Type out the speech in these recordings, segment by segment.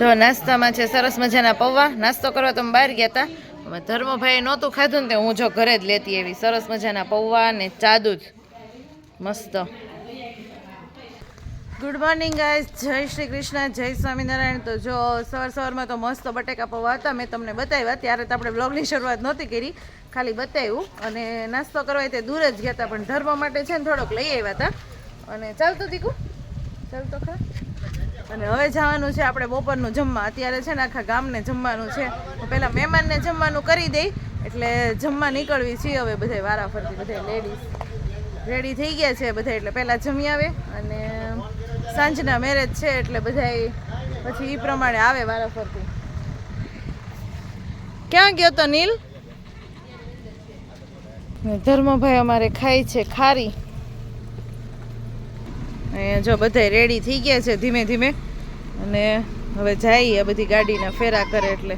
જો નાસ્તામાં છે, સરસ મજાના પૌવા. નાસ્તો કરવા તો બહાર ગયા હતા અમે ધર્મભાઈ નહોતું ખાધું ને તે હું જો ઘરે જ લેતી એવી સરસ મજાના પૌવા ને ચાદુ મસ્ત. ગુડ મોર્નિંગ ગાઈસ જય શ્રી કૃષ્ણ, જય સ્વામિનારાયણ. તો જો સવાર સવારમાં તો મસ્ત બટેકા પૌવા હતા. મેં તમને બતાવ્યા. ત્યારે તો આપણે બ્લોગની શરૂઆત નહોતી કરી. ખાલી બતાવ્યું. અને નાસ્તો કરવા તે દૂર જ ગયા હતા પણ ધર્મ માટે છે ને થોડોક લઈ આવ્યા હતા અને ચાલતું, દીકું? ચાલતો ખરા અને હવે જવાનું છે આપણે બપોરનું જમવા. અત્યારે છે ને આખા ગામને જમવાનું છે. પહેલાં મહેમાનને જમવાનું કરી દઈ. એટલે જમવા નીકળવી છીએ હવે બધા વારાફરતી બધા લેડીઝ રેડી થઈ ગયા છે બધા એટલે પહેલાં જમી આવે અને સાંજના મેરેજ છે એટલે બધા પછી એ પ્રમાણે આવે વારાફરતી. ક્યાં ગયો તો નીલ? ધર્મભાઈ અમારે ખાય છે ખારી. અહીંયા જો બધા રેડી થઈ ગયા છે ધીમે ધીમે. અને હવે જાય બધી ગાડીના ફેરા કરે એટલે.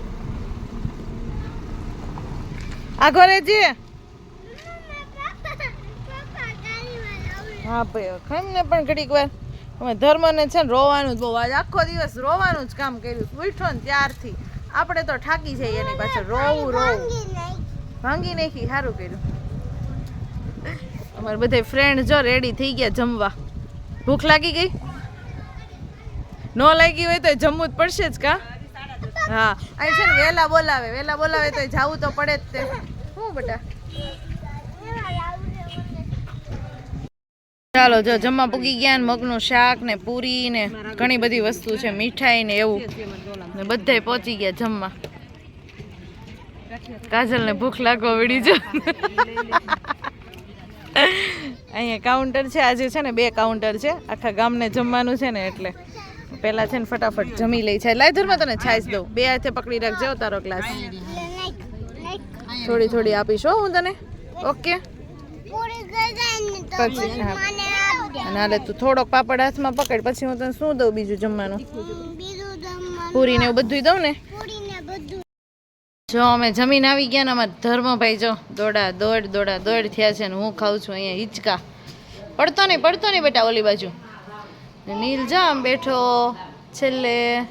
આ ઘરે જે? હા ભાઈ ખાઈ ને પણ ઘડીક વાર. અમે ધર્મને છે ને રોવાનું જ બહુ. આજ આખો દિવસ રોવાનું જ કામ કર્યું ઉઠો ને ત્યારથી. આપણે તો ઠાકી જઈએ એની પાછળ. રોવું રોવું. ભાંગી નાખી સારું કર્યું. અમારે બધે ફ્રેન્ડ જો રેડી થઈ ગયા જમવા. ભૂખ લાગી ગઈ? ન લાગી હોય તો જમવું જ પડશે જ કા? હા. અહીં છે ને વહેલા બોલાવે વહેલા બોલાવે તો જવું તો પડે જ તે. શું બટા. ચાલો, જો જમવા પૂગી ગયા ને મગનું શાક ને પૂરી ને ઘણી બધી વસ્તુ છે, મીઠાઈ ને એવું. ને બધાય પહોંચી ગયા જમવા. કાજલ ને ભૂખ લાગવા વળી જો. અહીંયા કાઉન્ટર છે, આજે છે ને બે કાઉન્ટર છે. આખા ગામને જમવાનું છે ને એટલે. પહેલા છે ને ફટાફટ જમી લઈ છે લાય ધર્મ તને છાશ દઉં. બે હાથે પકડી રાખજો તારો ગ્લાસ થોડી થોડી આપીશ હો તને. ઓકે અને તું થોડોક પાપડ હાથમાં પકડ. પછી હું તને શું દઉં બીજું જમવાનું? પૂરી ને એવું બધું દઉં ને? જો અમે જમીન આવી ગયા ને અમારા ધર્મભાઈ જો દોડા દોડ દોડા દોડ થયા છે ને હું ખાઉં છું અહીંયા હિંચકા. પડતો નહીં પડતો નહીં બેટા ઓલી બાજુ. નીલ જામ બેઠો. છેલ્લે.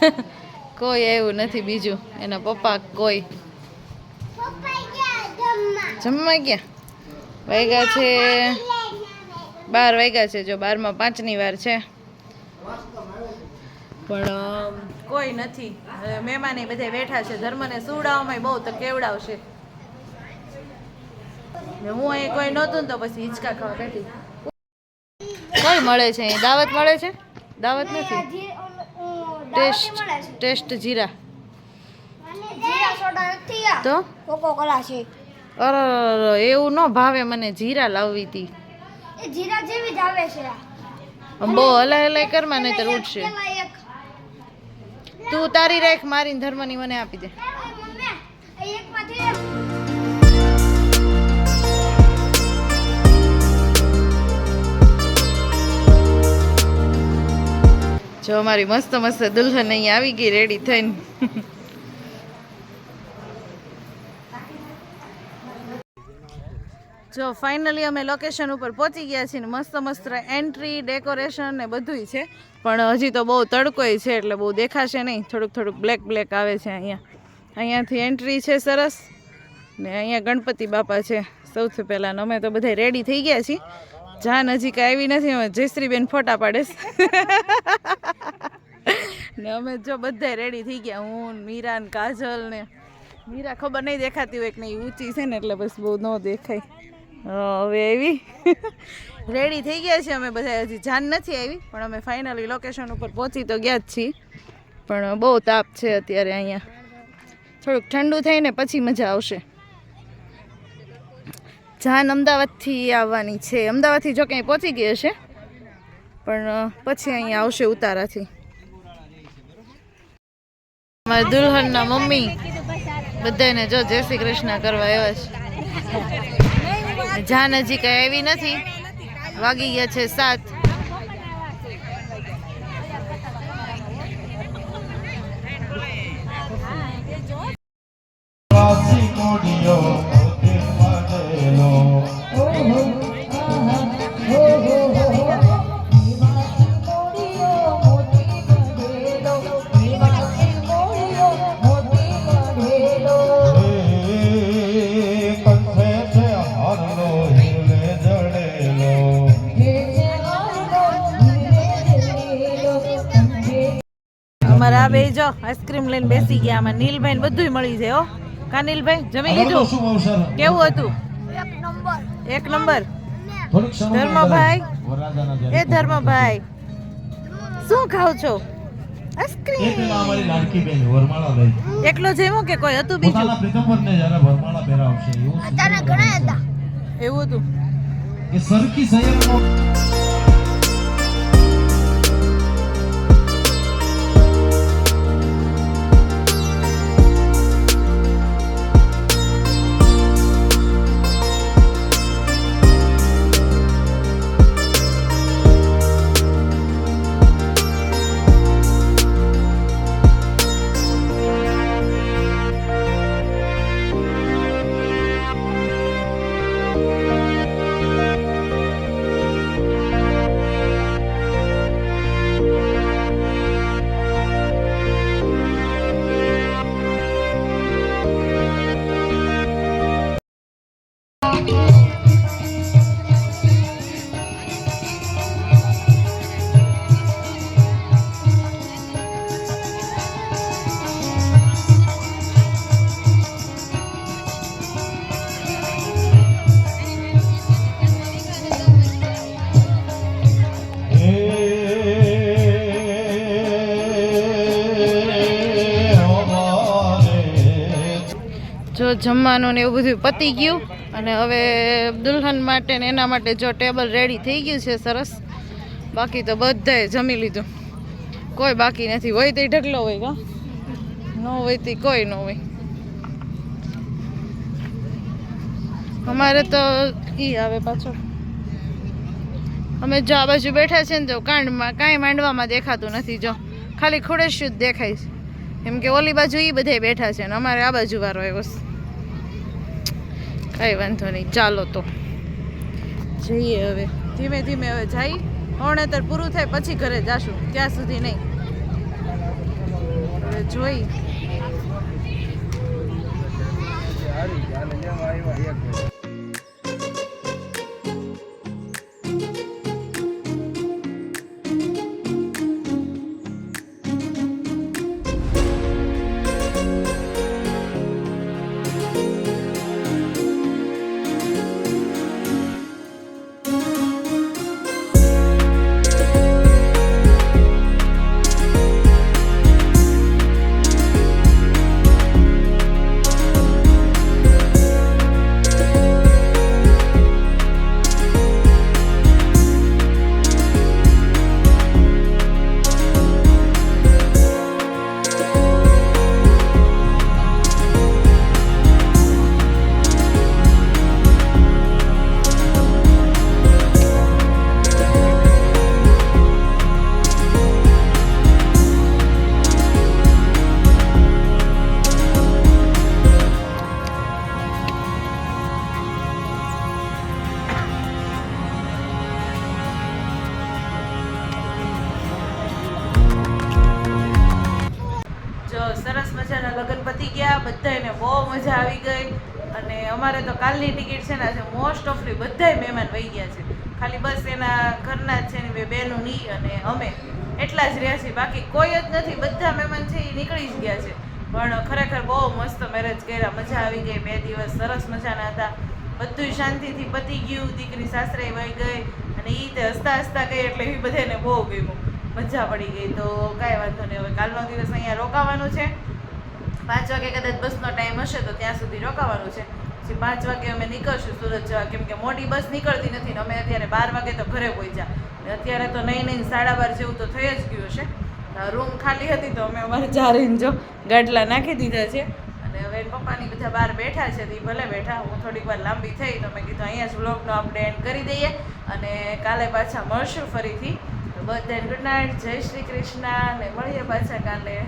કોઈ એવું નથી બીજું. એના પપ્પા કોઈ. જમવા. ગયા? વાગ્યા છે. બાર વાગ્યા છે જો બારમાં પાંચની વાર છે. પણ કોઈ નથી. મહેમાને બધા બેઠા છે. ધર્મને સુવડાવવામાં બહુ તો કેવડાવશે. હું અહીં કોઈ નહોતું ને તો પછી હિંચકા ખાવા બેઠી. કોઈ મળે છે? દાવત મળે છે? દાવત નથી? ટેસ્ટ ટેસ્ટ જીરા. તો? કોકો છે. અરે એવું ન ભાવે મને જીરા લાવવી હતી જીરા જેવી જ આવે છે બહુ હલાય હલાય કરમાં નહીં તો ઉઠશે તું તારી રાખ મારી ધર્મની મને આપી દે. જો અમારી મસ્ત મસ્ત દુલ્હન અહીં આવી ગઈ રેડી થઈને. જો ફાઇનલી અમે લોકેશન ઉપર પહોંચી ગયા છીએ ને મસ્ત મસ્ત એન્ટ્રી ડેકોરેશન ને બધુંય છે. પણ હજી તો બહુ તડકોય છે એટલે બહુ દેખાશે નહીં. થોડુંક થોડુંક બ્લેક બ્લેક આવે છે અહીંયા. અહીંયાથી એન્ટ્રી છે સરસ. ને અહીંયા ગણપતિ બાપા છે. સૌથી પહેલાં અમે તો બધા રેડી થઈ ગયા છીએ. જાન હજી કાંઈ આવી નથી અમે જયશ્રીબેન ફોટા પાડીશ ને અમે જો બધા રેડી થઈ ગયા, હું ને મીરા ને કાજલ ને. મીરા ખબર નહીં દેખાતી હોય કે નહીં ઊંચી છે ને એટલે બસ બહુ ન દેખાય. હવે આવી. રેડી થઈ ગયા છે અમે બધા હજી જાન નથી આવી, પણ અમે ફાઇનલી લોકેશન ઉપર પહોંચી તો ગયા જ છીએ. પણ બહુ તાપ છે અત્યારે અહીંયા. થોડુંક ઠંડુ થઈને પછી મજા આવશે. જાન અમદાવાદથી આવવાની છે. અમદાવાદથી જો ક્યાંય પહોંચી ગઈ હશે, પણ પછી અહીંયા આવશે ઉતારાથી. મારા દુલ્હનના મમ્મી બધાને જો જય શ્રી કૃષ્ણ કરવા આવ્યા છે. જાન હજી કઈ આવી નથી. વાગી ગયા છે સાત. જો આઈસ્ક્રીમ લઈને બેસી ગયા આમાં નીલભાઈ બધું બધુંય મળી જાય હો. કા નીલભાઈ જમી લીધું? કેવું હતું? એક નંબર. ધર્મભાઈ. એ ધર્મભાઈ શું ખાવ છો? એકલો જેમો કે કોઈ હતું બીજું? એવું હતા? એવું હતું. કે સરખી જમવાનું ને એવું બધું પતી ગયું. અને હવે દુલ્હન માટે ને એના માટે જો ટેબલ રેડી થઈ ગયું છે સરસ. બાકી તો બધાએ જમી લીધું. કોઈ બાકી નથી. હોય તો ઢગલો હોય કા ન હોય તો કોઈ ન હોય. અમારે તો ઈ આવે પાછો. અમે જો આ બાજુ બેઠા છે ને તો કાંડમાં, કાંઈ માંડવામાં દેખાતું નથી જો. ખાલી ખોડેશ્યું જ દેખાય છે. એમ કે ઓલી બાજુ એ બધા બેઠા છે ને અમારે આ બાજુ વાળો એવો છે. કાંઈ વાંધો નહીં, ચાલો તો. જઈએ હવે. ધીમે ધીમે હવે જઈ ઓણેતર પૂરું થાય, પછી ઘરે જાશું. ત્યાં સુધી નહીં. હવે જોઈ. મજા આવી ગઈ. અને અમારે તો કાલની ટિકિટ છે ને આજે મોસ્ટ ઓફલી બધાય મહેમાન વહી ગયા છે. ખાલી બસ એના ઘરના જ છે ને બે બહેનો ની અને અમે. એટલા જ રહ્યા છીએ. બાકી કોઈ જ નથી. બધા મહેમાન છે એ નીકળી જ ગયા છે. પણ ખરેખર બહુ મસ્ત મેરેજ કર્યા. મજા આવી ગઈ. બે દિવસ સરસ મજાના હતા. બધું શાંતિથી પતી ગયું. દીકરી સાસરે વહી ગઈ અને એ તે હસતા હસતા ગઈ એટલે એ બધાને બહુ ગમ્યું. મજા પડી ગઈ. તો કાંઈ વાંધો નહીં. હવે કાલનો દિવસ અહીંયા રોકાવાનું છે. પાંચ વાગે કદાચ બસનો ટાઈમ હશે તો ત્યાં સુધી રોકાવાનું છે. પછી પાંચ વાગે અમે નીકળશું સુરત જવા, કેમ કે મોટી બસ નીકળતી નથી ને અમે અત્યારે બાર વાગે તો ઘરે પહોંચ્યા. અત્યારે તો નહીં નહીં સાડા બાર જેવું તો થઈ જ ગયું હશે. રૂમ ખાલી હતી તો અમે અમારે ચાર ઇંચો ગાટલા નાખી દીધા છે. અને હવે પપ્પાની બધા બહાર બેઠા છે ઈ ભલે બેઠા, હું થોડીક વાર લાંબી થઈ તો મેં કીધું અહીંયા જ વ્લોગનો આપણે એન્ડ કરી દઈએ અને કાલે પાછા મળશું ફરીથી. તો બધાને ગુડ નાઇટ જય શ્રી કૃષ્ણ અને મળીએ પાછા કાલે.